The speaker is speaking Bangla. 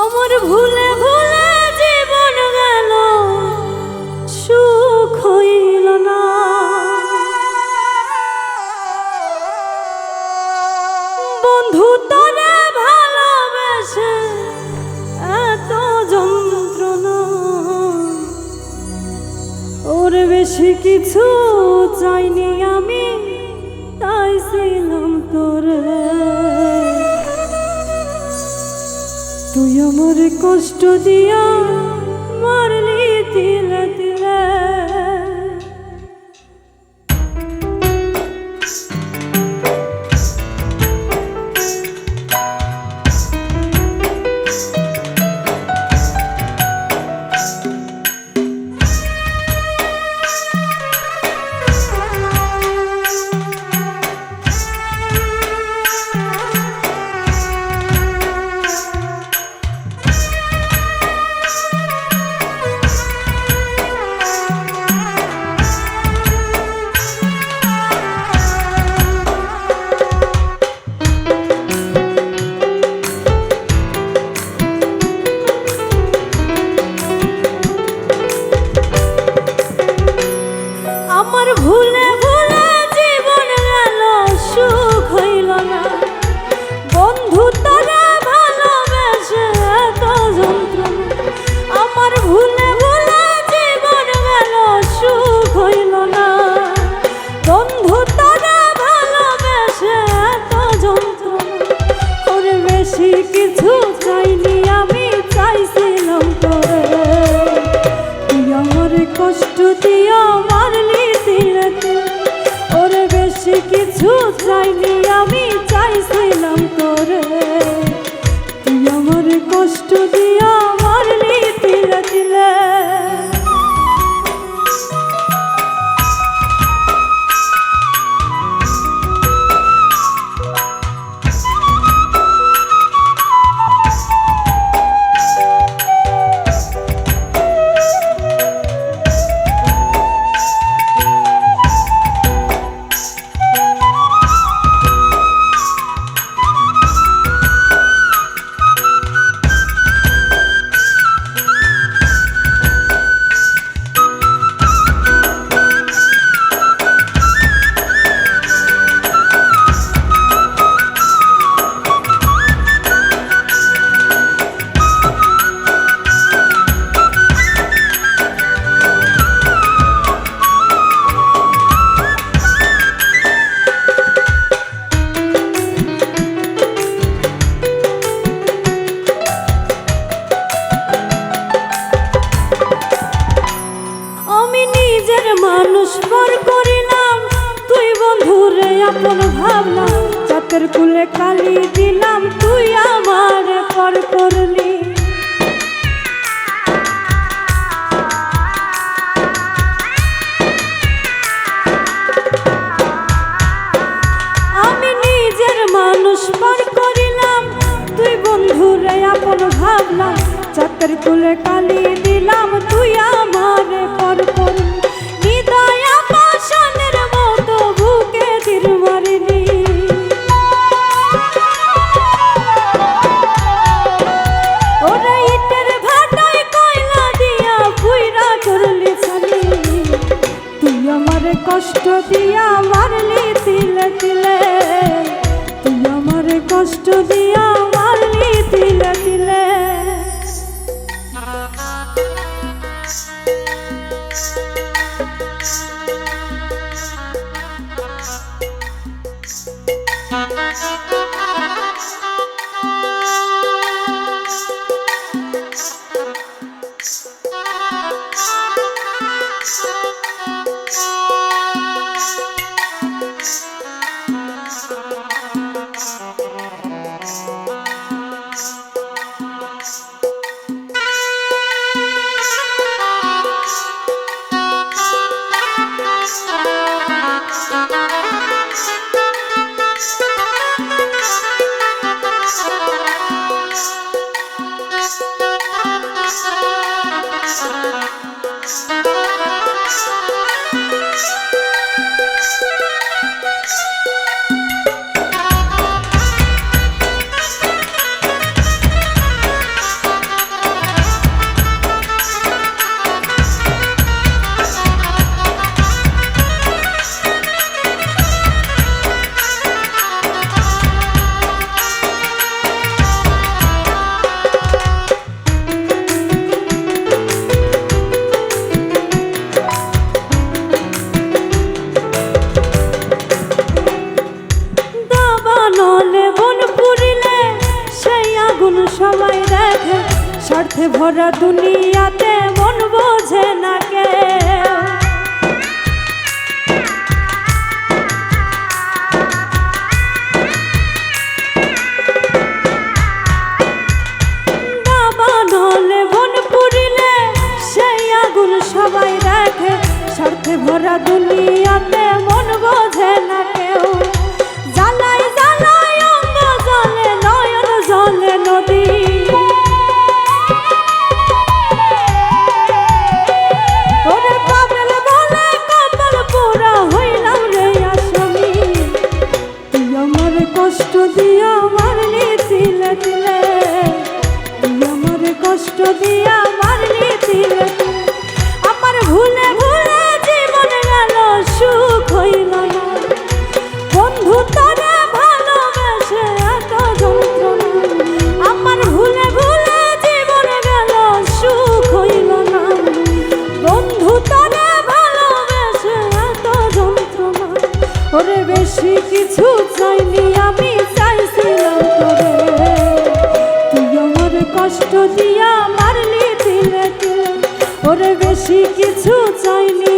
আমার ভুলে ভুলে জীবন গেল, সুখ হইল না। বন্ধু তোরে ভালোবেসে এত যন্ত্রণা। ওর বেশি কিছু চাইনি তুই আমার কষ্ট দিয়া মারলি কষ্ট দিয়া মারলি তিলে। ওরে বেশি কিছু চাইনি, আমি চাইছিলাম তোরে তুই আমার কষ্ট দিয়া কুলে কালি দিলাম, তুই আমার পর করলি। আমি নিজের মানুষ পর করিলাম, তুই বন্ধুরে আপন ভাবলাম চাতের কুলে কালি দিলাম, তুই আমার আমার কষ্ট দিয়া মারলি তিলে তিলে তুই আমার কষ্ট দিয়া মারলি তিলে তিলে সবাই দেখে স্বার্থে ভরা দুনিয়াতে মন বোঝে না কেউ। আমার ভুলে ভুলে জীবন গেল, সুখ হইল না। বন্ধু তোরে ভালোবেসে এত আমার ভুলে ভুলে জীবন গেল, সুখ হইল না। বন্ধু তোরে ভালোবেসে এত যন্ত্রণা। ওরে বেশি কিছু চাইনি আমি কিছু চাইনি